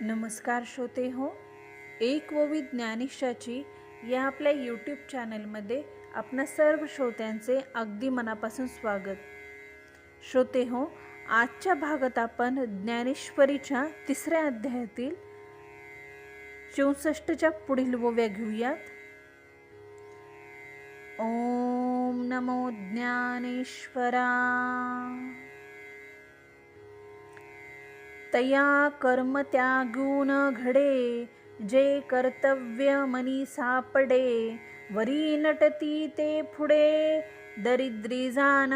नमस्कार श्रोते हो एक ववी ज्ञानिशाची या आपल्या यूट्यूब चॅनलमध्ये आपणा सर्व श्रोत्यांचे अगदी मनापासून स्वागत. श्रोते हो आजच्या भागात आपण ज्ञानेश्वरीच्या तिसऱ्या अध्यायातील चौसष्टच्या पुढील ओव्या घेऊयात. ओम नमो ज्ञानेश्वरा. तया कर्म त्यागून घडे जे कर्तव्य मनी सापडे वरी नटती ते पुढे दरिद्री जाण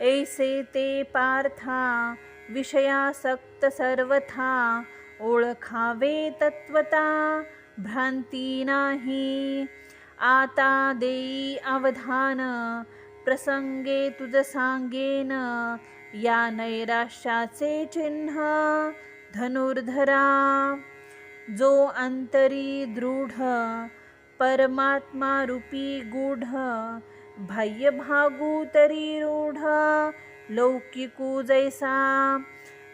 ऐसे ते पार्था विषयासक्त सर्वथा ओळखावे तत्वता भ्रांती नाही. आता देई अवधान प्रसंगे तुझ सांगेन या नैराश्याचे चिन्ह धनुर्धरा. जो अंतरी दृढ परमात्मा रूपी गूढ बाह्य भागू तरी रूढ लौकिकू जैसा.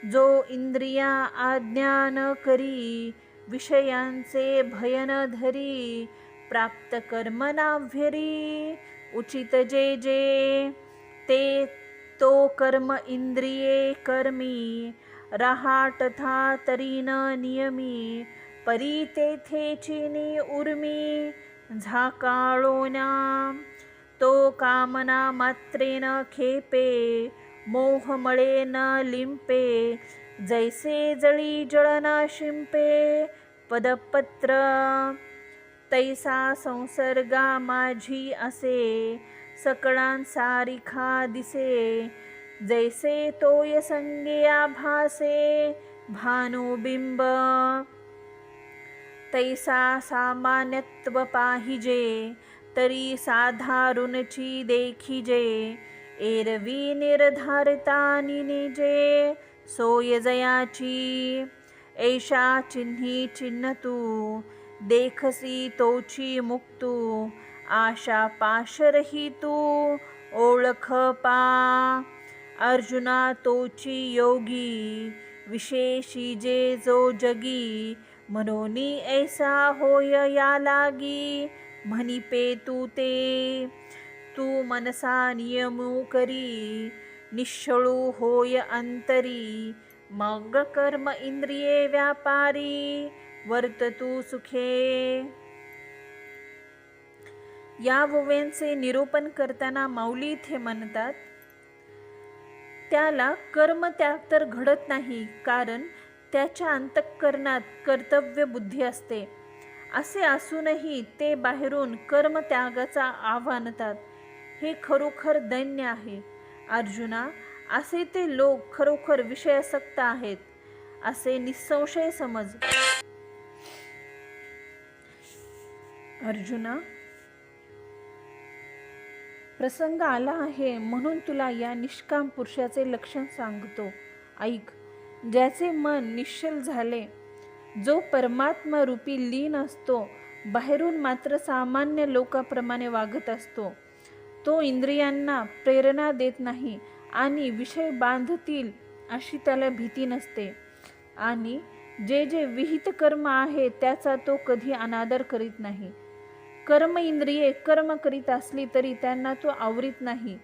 जो इंद्रिया आज्ञान करी विषयांचे भयन धरी प्राप्त कर्म नाभ्यरी उचित जे जे ते तो कर्म इंद्रिये कर्मी रहाटथा तरी न नियमी परी तेथे चिनी उर्मी झाकाळोना तो कामना मात्रेन खेपे मोहमळे न लिंपे जैसे जळी जळना शिंपे पदपत्र तैसा संसर्गा माझी असे सकळांसारिखा दिसे जैसे तोय संगे आभासे भानुबिंब तैसा सामान्यत्व पाहिजे तरी साधारुणची देखिजे एरवी निर्धारिता निजे सोय जयाची। ऐशा चिन्ही चिन्ह तू देखसी तोची मुक्तू आशा पाशरही तू ओळख पा. अर्जुना तोची योगी विशेषी जे जो जगी मनोनी ऐसा होय या लागी म्हणिपे तू ते. तू मनसा नियमू करी निश्चळू होय अंतरी मग कर्म इंद्रिये व्यापारी वर्त तू सुखे. या ओव्यांचे निरूपण करताना माऊली इथे म्हणतात त्याला कर्म त्याग तर घडत नाही कारण त्याच्या अंतःकरणात कर्तव्य बुद्धी असते. असे असूनही ते बाहेरून कर्म त्यागाचा आव्हानतात. हे खरोखर दैन्य आहे. अर्जुना असे ते लोक खरोखर विषयासक्त आहेत. असे निसंशय समज. अर्जुना प्रसंग आला आहे म्हणून तुला या निष्काम पुरुषाचे लक्षण सांगतो. ऐक ज्याचे मन निश्चल झाले जो परमात्मा रूपी लीन असतो बाहेरून मात्र सामान्य लोकाप्रमाणे वागत असतो. तो इंद्रियांना प्रेरणा देत नाही आणि विषय बांधतील अशी त्याला भीती नसते. आणि जे जे विहित कर्म आहे त्याचा तो कधी अनादर करीत नाही. कर्म इंद्रिये कर्म करीत असली तरी त्यांना तो आवरीत नाही.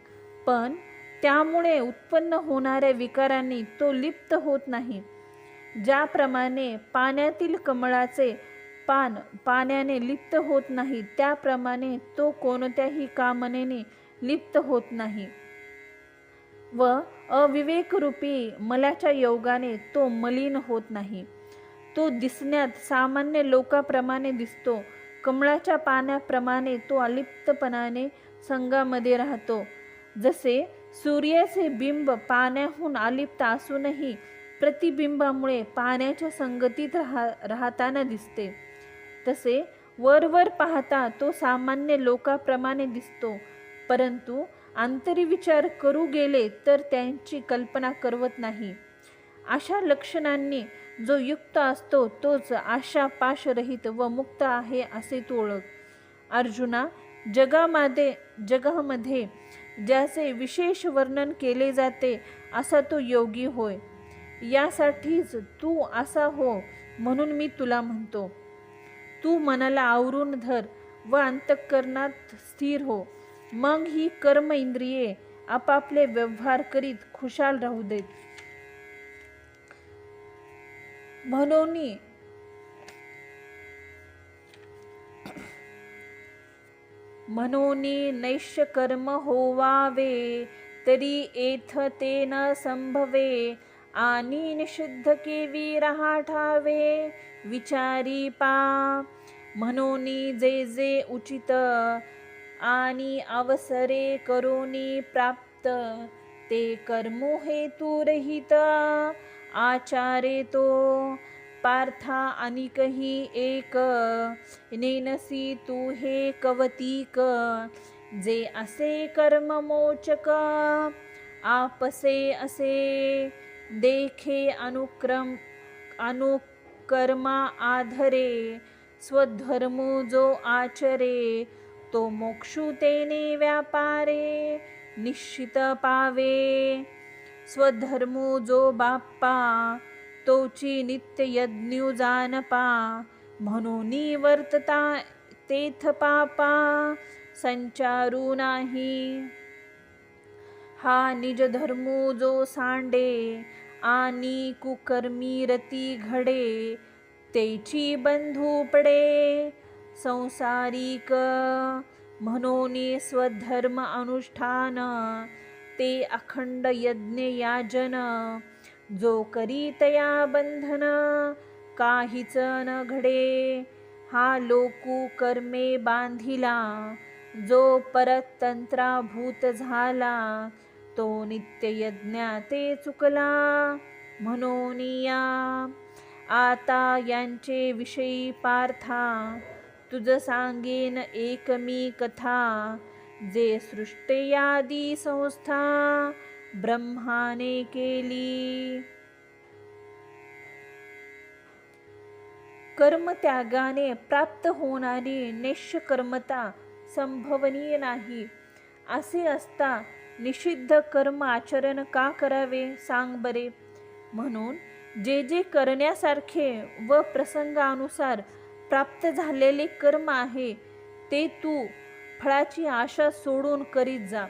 पण त्यामुळे उत्पन्न होणाऱ्या विकारांनी तो लिप्त होत नाही. ज्याप्रमाणे पाण्यातील कमळाचे पान पाण्याने लिप्त होत नाही त्याप्रमाणे तो कोणत्याही कामनेने लिप्त होत नाही. व अविवेकरूपी मलाच्या योगाने तो मलिन होत नाही. तो दिसण्यात सामान्य लोकाप्रमाणे दिसतो. कमळाच्या पाण्याप्रमाणे तो अलिप्तपणाने संघामध्ये राहतो. जसे सूर्याचे बिंब पाण्याहून अलिप्त असूनही प्रतिबिंबामुळे पाण्याच्या संगतीत राहा राहताना दिसते. तसे वरवर पाहता तो सामान्य लोकाप्रमाणे दिसतो. परंतु आंतरी विचार करू गेले तर त्यांची कल्पना करवत नाही. अशा लक्षणांनी जो युक्त असतो तोच आशा पाशरहित व मुक्त आहे असे तू ओळख अर्जुना जगामध्ये जगामध्ये ज्याचे विशेष वर्णन केले जाते असा तो योगी होय. यासाठीच तू असा हो म्हणून मी तुला म्हणतो. तू मनाला आवरून धर व अंतःकरणात स्थिर हो. मग ही कर्म इंद्रिये आपापले व्यवहार करीत खुशाल राहू देत. म्हणून म्हणून नैश्य कर्म होवावे तरी एथ ते न संभवे आणि निषिद्ध केवी ठावे विचारी पा म्हणून जे जे उचित आणि अवसरे करोनी प्राप्त ते कर्मो हेतुरहित. आचारे तो पार्था अनिकही एक. नेनसी तू हे कवतीक. जे असे कर्म मोचक आपसे असे देखे अनुक्रम अनुकर्मा आधरे. स्वधर्म जो आचरे तो मोक्षुतेने व्यापारे निश्चित पावे. स्वधर्मो जो बाप्पा तोची नित्य यज्ञ जानपा म्हणून वर्तता तेथ पापा संचारू नाही. हा निज धर्मो जो सांडे आणि कुकर्मी रती घडे तेची बंधू पडे संसारिक म्हणून स्वधर्म अनुष्ठान ते अखंड यज्ञ याजन जो करीतया बंधन काहीच न घडे. हा लोकू कर्मे बांधिला जो परतंत्राभूत झाला तो नित्य यज्ञा ते चुकला. म्हणून या आता यांचे विषयी पार्था तुझ सांगेन एकमी कथा. जे सृष्टयादी संस्था ब्रह्माने केली. कर्मत्यागाने प्राप्त होणारी निष्कर्मता संभवनीय नाही. असे असता निषिद्ध कर्म आचरण का करावे सांग बरे. म्हणून जे जे करण्यासारखे व प्रसंगानुसार प्राप्त झालेले कर्म आहे ते तू फळाची आशा सोडून करीत जा.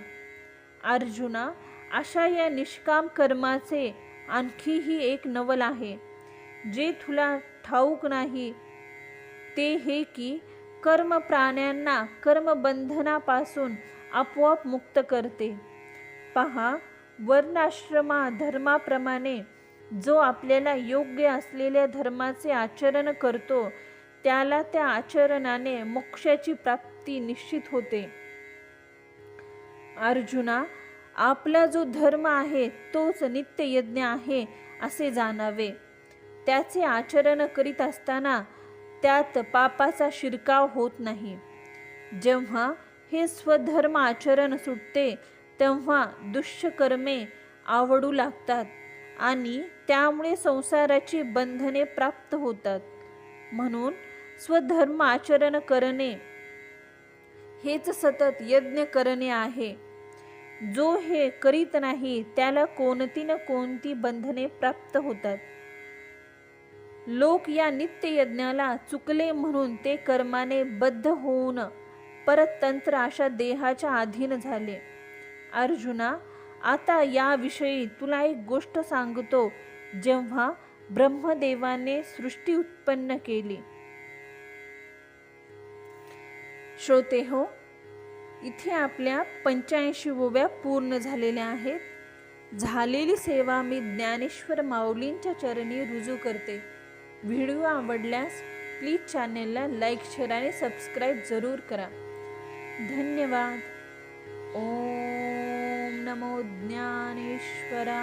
अर्जुना अशा या निष्काम कर्माचे आणखीही एक नवल आहे. जे तुला ठाऊक नाही ते हे की कर्म प्राण्यांना कर्मबंधनापासून आपोआप मुक्त करते. पहा वर्णाश्रमा धर्माप्रमाणे जो आपल्याला योग्य असलेल्या धर्माचे आचरण करतो त्याला त्या आचरणाने मोक्षाची प्राप्ती निश्चित होते. अर्जुना आपला जो धर्म आहे तोच नित्य यज्ञ आहे असे जाणावे. त्याचे आचरण करीत असताना त्यात पापाचा शिरकाव होत नाही. जेव्हा हे स्वधर्म आचरण सुटते तेव्हा दुष्यकर्मे आवडू लागतात आणि त्यामुळे संसाराची बंधने प्राप्त होतात. म्हणून स्वधर्म आचरण करणे हेच सतत यज्ञ करणे आहे. जो हे करीत नाही त्याला कोणती ना कोणती बंधने प्राप्त होतात. लोक या नित्य यज्ञाला चुकले म्हणून ते कर्माने बद्ध होऊन परत तंत्र अशा देहाच्या अधीन झाले. अर्जुना आता याविषयी तुला एक गोष्ट सांगतो. जेव्हा ब्रह्मदेवाने सृष्टी उत्पन्न केली श्रोते हो इथे आपल्या पंच्याऐंशी ओव्या पूर्ण झालेल्या आहेत. झालेली सेवा मी ज्ञानेश्वर माऊलींच्या चरणी रुजू करते. व्हिडिओ आवडल्यास प्लीज चॅनेलला लाईक शेअर आणि सबस्क्राईब जरूर करा. धन्यवाद. ओम नमो ज्ञानेश्वरा